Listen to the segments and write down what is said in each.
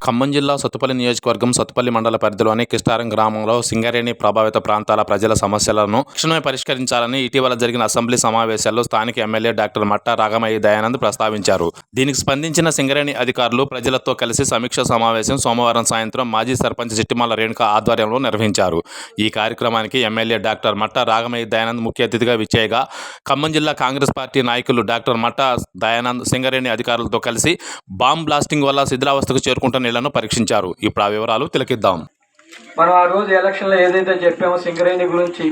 ఖమ్మం జిల్లా సత్తుపల్లి నియోజకవర్గం సత్తుపల్లి మండల పరిధిలోని కిస్టారం గ్రామంలో సింగరేణి ప్రభావిత ప్రాంతాల ప్రజల సమస్యలను తక్షణమే పరిష్కరించాలని ఇటీవల జరిగిన అసెంబ్లీ సమావేశాల్లో స్థానిక ఎమ్మెల్యే డాక్టర్ మట్టా రాగమయ్య దయానంద్ ప్రస్తావించారు. దీనికి స్పందించిన సింగరేణి అధికారులు ప్రజలతో కలిసి సమీక్ష సమావేశం సోమవారం సాయంత్రం మాజీ సర్పంచ్ చిట్టిమాల రేణుక ఆధ్వర్యంలో నిర్వహించారు. ఈ కార్యక్రమానికి ఎమ్మెల్యే డాక్టర్ మట్టా రాగమయ్య దయానంద్ ముఖ్య అతిథిగా విచ్చేయగా ఖమ్మం జిల్లా కాంగ్రెస్ పార్టీ నాయకులు డాక్టర్ మట్టా దయానంద్ సింగరేణి అధికారులతో కలిసి బాంబ్ బ్లాస్టింగ్ వల్ల శిథిలావస్థకు చేరుకుంటున్న ఇళ్ళను పరీక్షించారు. ఇప్పుడు ఆ వివరాలు తిలకిద్దాం. మనం ఆ రోజు ఎలక్షన్లో ఏదైతే చెప్పామో సింగరేణి గురించి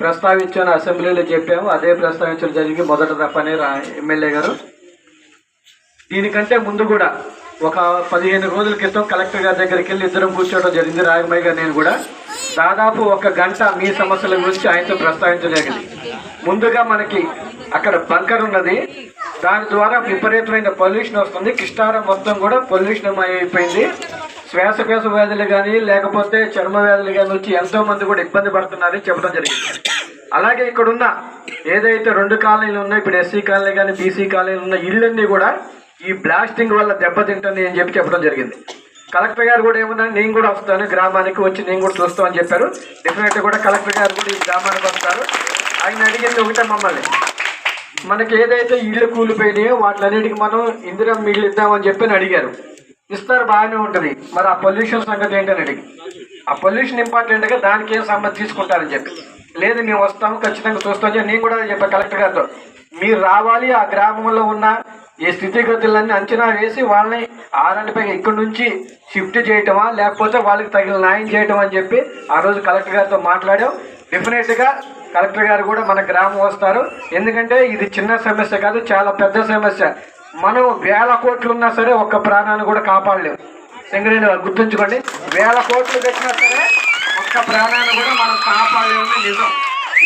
ప్రస్తావించాను అసెంబ్లీలో చెప్పాము అదే ప్రస్తావించడం జరిగి మొదట తప్పని రా ఎమ్మెల్యే గారు. దీనికంటే ముందు కూడా ఒక పదిహేను రోజుల క్రితం కలెక్టర్ గారి దగ్గరికి వెళ్ళి ఇద్దరం కూర్చోవడం జరిగింది. రాగమయ్య గారు నేను కూడా. దాదాపు ఒక గంట మీ సమస్యల గురించి ఆయనతో ప్రస్తావించడం ముందుగా మనకి అక్కడ బంకర్ ఉన్నది. దాని ద్వారా విపరీతమైన పొల్యూషన్ వస్తుంది. కిష్టారం మొత్తం కూడా పొల్యూషన్ అయిపోయింది. శ్వాసకోశ వ్యాధులు కానీ లేకపోతే చర్మ వ్యాధులు కానీ వచ్చి ఎంతో మంది కూడా ఇబ్బంది పడుతున్నారని చెప్పడం జరిగింది. అలాగే ఇక్కడున్న ఏదైతే రెండు కాలనీలు ఉన్నాయో ఇప్పుడు ఎస్సీ కాలనీ కానీ బీసీ కాలనీలు ఉన్న ఇళ్ళన్నీ కూడా ఈ బ్లాస్టింగ్ వల్ల దెబ్బతింటుంది అని చెప్పి చెప్పడం జరిగింది. కలెక్టర్ గారు కూడా ఏమన్నా నేను కూడా వస్తాను గ్రామానికి వచ్చి నేను కూడా చూస్తామని చెప్పారు. డెఫినెట్గా కూడా కలెక్టర్ గారు కూడా ఈ గ్రామానికి వస్తారు. ఆయన అడిగింది ఒకటే మమ్మల్ని మనకి ఏదైతే ఇళ్ళు కూలిపోయినాయో వాటిలన్నిటికీ మనం ఇందిరా ఇళ్ళు ఇద్దామని చెప్పి అని అడిగారు. ఇస్తారు బాగానే ఉంటుంది. మరి ఆ పొల్యూషన్ సంగతి ఏంటని అడిగి. ఆ పొల్యూషన్ ఇంపార్టెంట్గా దానికి ఏం సంబంధం తీసుకుంటారని చెప్పి. లేదు మేము వస్తాము ఖచ్చితంగా చూస్తాం నేను కూడా చెప్పాను కలెక్టర్ గారితో. మీరు రావాలి ఆ గ్రామంలో ఉన్న ఈ స్థితిగతులన్నీ అంచనా వేసి వాళ్ళని ఆరంటపై ఇక్కడి నుంచి షిఫ్ట్ చేయటమా లేకపోతే వాళ్ళకి తగిన న్యాయం చేయటం అని చెప్పి ఆ రోజు కలెక్టర్ గారితో మాట్లాడాం. డెఫినెట్గా కలెక్టర్ గారు కూడా మన గ్రామం వస్తారు. ఎందుకంటే ఇది చిన్న సమస్య కాదు చాలా పెద్ద సమస్య. మనం వేల కోట్లు ఉన్నా సరే ఒక్క ప్రాణాన్ని కూడా కాపాడలేము సింగరేణి వారు గుర్తుంచుకోండి వేల కోట్లు పెట్టినా సరే ఒక్క ప్రాణాన్ని కూడా మనం కాపాడలేము నిజం.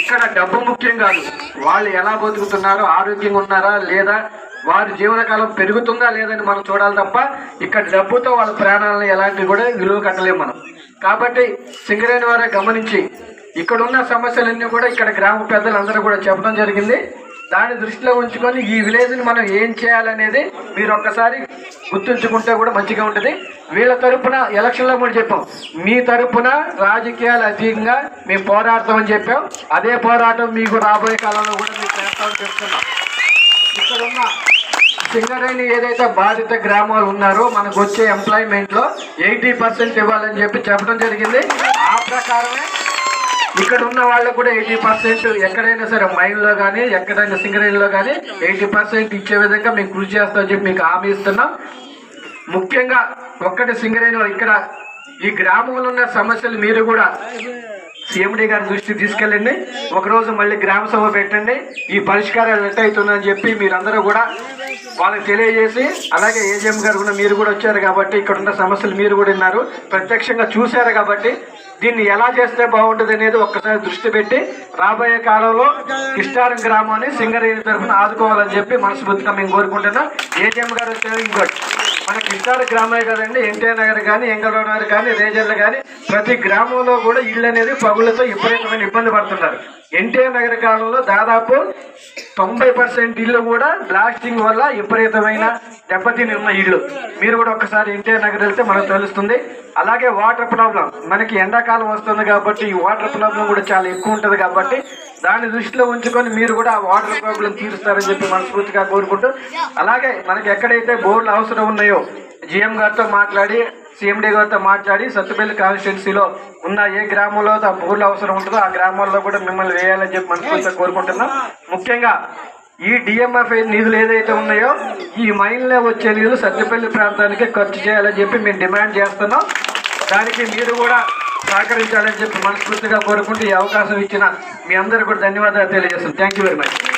ఇక్కడ డబ్బు ముఖ్యం కాదు. వాళ్ళు ఎలా బతుకుతున్నారు ఆరోగ్యంగా ఉన్నారా లేదా వారి జీవనకాలం పెరుగుతుందా లేదని మనం చూడాలి తప్ప ఇక్కడ డబ్బుతో వాళ్ళ ప్రాణాలను ఎలాంటివి కూడా విలువ కట్టలేము మనం. కాబట్టి సింగరేణి వారే గమనించి ఇక్కడ ఉన్న సమస్యలన్నీ కూడా ఇక్కడ గ్రామ పెద్దలందరూ కూడా చెప్పడం జరిగింది. దాన్ని దృష్టిలో ఉంచుకొని ఈ విలేజ్ని మనం ఏం చేయాలనేది మీరు ఒక్కసారి గుర్తుంచుకుంటే కూడా మంచిగా ఉంటుంది. వీళ్ళ తరపున ఎలక్షన్లో కూడా చెప్పాం. మీ తరపున రాజకీయాలు అధికంగా మేము పోరాడతామని చెప్పాం. అదే పోరాటం మీకు రాబోయే కాలంలో కూడా మీరు చేస్తామని చెప్తున్నాం. ఇక్కడ ఉన్న సింగరేణి ఏదైతే బాధిత గ్రామాలు ఉన్నారో మనకు వచ్చే ఎంప్లాయ్మెంట్లో ఎయిటీ పర్సెంట్ ఇవ్వాలని చెప్పి చెప్పడం జరిగింది. ఆ ప్రకారమే ఇక్కడ ఉన్న వాళ్ళకు కూడా ఎయిటీ పర్సెంట్ ఎక్కడైనా సరే మైన్లో కానీ ఎక్కడైనా సింగరేణిలో కానీ ఎయిటీ పర్సెంట్ ఇచ్చే విధంగా మేము కృషి చేస్తామని చెప్పి మీకు హామీ ఇస్తున్నాం. ముఖ్యంగా ఒక్కటి సింగరేణిలో ఇక్కడ ఈ గ్రామంలో ఉన్న సమస్యలు మీరు కూడా సీఎండి గారి దృష్టికి తీసుకెళ్ళండి. ఒకరోజు మళ్ళీ గ్రామ సభ పెట్టండి. ఈ పరిష్కారాలు ఎట్ అవుతుందని చెప్పి మీరందరూ కూడా వాళ్ళకి తెలియజేసి అలాగే ఏజీఎం గారు కూడా మీరు కూడా వచ్చారు కాబట్టి ఇక్కడ ఉన్న సమస్యలు మీరు కూడా విన్నారు. ప్రత్యక్షంగా చూశారు కాబట్టి దీన్ని ఎలా చేస్తే బాగుంటుంది అనేది ఒక్కసారి దృష్టి పెట్టి రాబోయే కాలంలో కిష్టారం గ్రామాన్ని సింగరేణి తరఫున ఆదుకోవాలని చెప్పి మనస్ఫూర్తిగా మేము కోరుకుంటున్నాం. ఏటీఎం గారు వచ్చారు ఇంకోటి. మన కిష్టార గ్రామే కదండి ఎన్టీఆర్ నగర్ కానీ ఎంగళరావు నగర్ కానీ రేజర్లు కానీ ప్రతి గ్రామంలో కూడా ఇళ్ళు అనేది పగులతో విపరీతమైన ఇబ్బంది పడుతున్నారు. ఎన్టీఆర్ నగర్ కాలంలో దాదాపు తొంభై పర్సెంట్ ఇళ్ళు కూడా బ్లాస్టింగ్ వల్ల విపరీతమైన దెబ్బతిని ఉన్న ఇళ్ళు. మీరు కూడా ఒకసారి ఎన్టీఆర్ నగర్ వెళ్తే మనకు తెలుస్తుంది. అలాగే వాటర్ ప్రాబ్లం మనకి ఎండాకాలం వస్తుంది కాబట్టి ఈ వాటర్ ప్రాబ్లం కూడా చాలా ఎక్కువ ఉంటుంది కాబట్టి దాన్ని దృష్టిలో ఉంచుకొని మీరు కూడా ఆ వాటర్ ప్రాబ్లం తీరుస్తారని చెప్పి మనస్ఫూర్తిగా కోరుకుంటూ అలాగే మనకి ఎక్కడైతే బోర్లు అవసరం ఉన్నాయో జిఎం గారితో మాట్లాడి సిఎండి గారితో మాట్లాడి సత్తుపల్లి కాన్స్టిట్యున్సీలో ఉన్న ఏ గ్రామంలో ఆ బోర్లు అవసరం ఉంటుందో ఆ గ్రామాల్లో కూడా మిమ్మల్ని వేయాలని చెప్పి మనస్ఫూర్తిగా కోరుకుంటున్నాం. ముఖ్యంగా ఈ డిఎంఎఫ్ నిధులు ఏదైతే ఉన్నాయో ఈ మైన్లో వచ్చే నిధులు సత్తుపల్లి ప్రాంతానికి ఖర్చు చేయాలని చెప్పి మేము డిమాండ్ చేస్తున్నాం. దానికి మీరు కూడా సహకరించాలని చెప్పి మనస్ఫూర్తిగా కోరుకుంటూ ఈ అవకాశం ఇచ్చిన మీ అందరికీ కూడా ధన్యవాదాలు తెలియజేస్తాం థ్యాంక్ యూ వెరీ మచ్